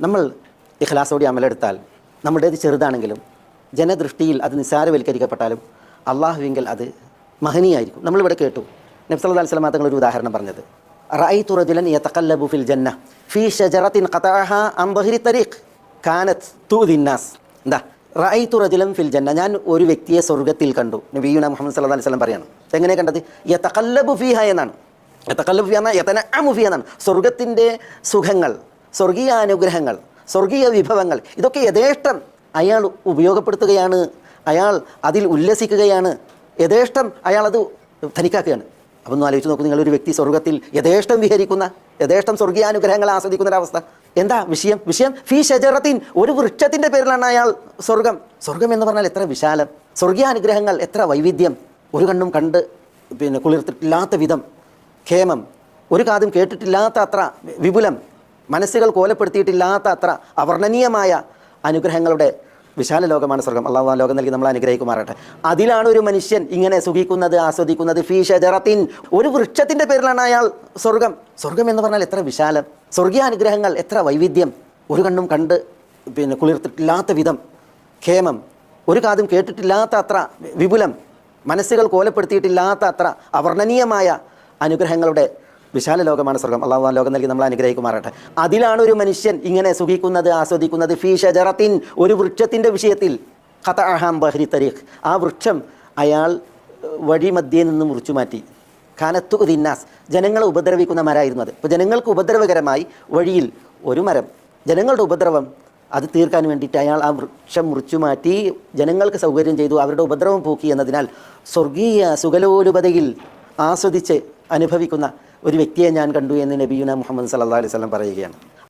നമ്മൾ ഇഖ്ലാസോടെ അമലെടുത്താൽ നമ്മുടേത് ചെറുതാണെങ്കിലും ജനദൃഷ്ടിയിൽ അത് നിസ്സാരവൽക്കരിക്കപ്പെട്ടാലും അള്ളാഹുവിങ്കൽ അത് മഹനീയായിരിക്കും. നമ്മളിവിടെ കേട്ടു. നബ്സല്ലാ അലിസ്ലാം തങ്ങൾ ഒരു ഉദാഹരണം പറഞ്ഞത്. റൈ തുറജുലൻ യതഖല്ലബു ഫിൽ ജന്ന ഫീ ഷജറത്തിൻ ഖതഅഹ അൻ ബഹരി തരീഖ് കാനത്ത് തൂദിന്നാസ് എന്താ? റൈ തുറജുലൻ ഫിൽ ജന്ന. ഞാൻ ഒരു വ്യക്തിയെ സ്വർഗത്തിൽ കണ്ടു. നബീന മുഹമ്മദ് സല്ലല്ലാഹു അലൈഹി വസല്ലം പറയാണ്. എങ്ങനെ കണ്ടത്? യതഖല്ലബു ഫീഹ എന്നാണ്. യതഖല്ലബു ഫീഹ എന്നാൽ യതനഅമു ഫീഹ എന്നാണ്. സ്വർഗത്തിന്റെ സുഖങ്ങൾ സ്വർഗീയ അനുഗ്രഹങ്ങൾ സ്വർഗീയ വിഭവങ്ങൾ ഇതൊക്കെ യഥേഷ്ടം അയാൾ ഉപയോഗപ്പെടുത്തുകയാണ് അയാൾ അതിൽ ഉല്ലസിക്കുകയാണ്. യഥേഷ്ടം അയാൾ അത് ധനിക്കാക്കുകയാണ്. അപ്പം ഒന്ന് ആലോചിച്ച് നോക്കൂ നിങ്ങളൊരു വ്യക്തി സ്വർഗത്തിൽ യഥേഷ്ടം വിഹരിക്കുന്ന യഥേഷ്ടം സ്വർഗീയാനുഗ്രഹങ്ങൾ ആസ്വദിക്കുന്ന ഒരവസ്ഥ എന്താ വിഷയം? വിഷയം ഫീ ഷജറത്തിൻ ഒരു വൃക്ഷത്തിന്റെ പേരിലാണ് അയാൾ സ്വർഗം. സ്വർഗം എന്ന് പറഞ്ഞാൽ എത്ര വിശാലം. സ്വർഗീയാനുഗ്രഹങ്ങൾ എത്ര വൈവിധ്യം. ഒരു കണ്ണും കണ്ട് പിന്നെ കുളിർത്തിട്ടില്ലാത്ത വിധം ക്ഷേമം ഒരു കാതും കേട്ടിട്ടില്ലാത്ത അത്ര വിപുലം. മനസ്സുകൾ കോലപ്പെടുത്തിയിട്ടില്ലാത്ത അത്ര അവർണനീയമായ അനുഗ്രഹങ്ങളുടെ വിശാല ലോകമാണ് സ്വർഗം. അള്ളാഹു ആ ലോകം നൽകി നമ്മൾ അനുഗ്രഹിക്കുമാറട്ടെ അതിലാണ് ഒരു മനുഷ്യൻ ഇങ്ങനെ സുഖിക്കുന്നത് ആസ്വദിക്കുന്നത്. ഫീ ഷജറത്തിൻ ഒരു വൃക്ഷത്തിന്റെ പേരിലാണ് അയാൾ സ്വർഗം. സ്വർഗം എന്ന് പറഞ്ഞാൽ എത്ര വിശാലം. സ്വർഗീയ അനുഗ്രഹങ്ങൾ എത്ര വൈവിധ്യം. ഒരു കണ്ണും കണ്ട് പിന്നെ കുളിർത്തിട്ടില്ലാത്ത വിധം ഖേമം ഒരു കാതും കേട്ടിട്ടില്ലാത്ത അത്ര വിപുലം. മനസ്സുകൾ കോലപ്പെടുത്തിയിട്ടില്ലാത്ത അത്ര അവർണനീയമായ അനുഗ്രഹങ്ങളുടെ വിശാല ലോകമാണ് സ്വർഗം. അള്ളാഹു ലോകം നൽകി നമ്മൾ അനുഗ്രഹിക്കുമാറട്ടെ അതിലാണ് ഒരു മനുഷ്യൻ ഇങ്ങനെ സുഖിക്കുന്നത് ആസ്വദിക്കുന്നത്. ഫീ ഷജറത്തിൻ ഒരു വൃക്ഷത്തിന്റെ വിഷയത്തിൽ. ഖത അഹാം ബഹരി തരീഖ്. ആ വൃക്ഷം അയാൾ വഴിമധ്യേ നിന്ന് മുറിച്ചു മാറ്റി. കാനത്തു ദിന്നാസ് ജനങ്ങളെ ഉപദ്രവിക്കുന്ന മരമായിരുന്നു അത്. അപ്പോൾ ജനങ്ങൾക്ക് ഉപദ്രവകരമായി വഴിയിൽ ഒരു മരം. ജനങ്ങളുടെ ഉപദ്രവം അത് തീർക്കാൻ വേണ്ടിയിട്ട് അയാൾ ആ വൃക്ഷം മുറിച്ചു മാറ്റി ജനങ്ങൾക്ക് സൗകര്യം ചെയ്തു അവരുടെ ഉപദ്രവം പോക്കി എന്നതിനാൽ സ്വർഗീയ സുഗലോലുപതയിൽ ആസ്വദിച്ച് അനുഭവിക്കുന്ന ഒരു വ്യക്തിയെ ഞാൻ കണ്ടു എന്ന് നബിയുന മുഹമ്മദ് സല്ലാ അലൈഹി പറയുകയാണ്.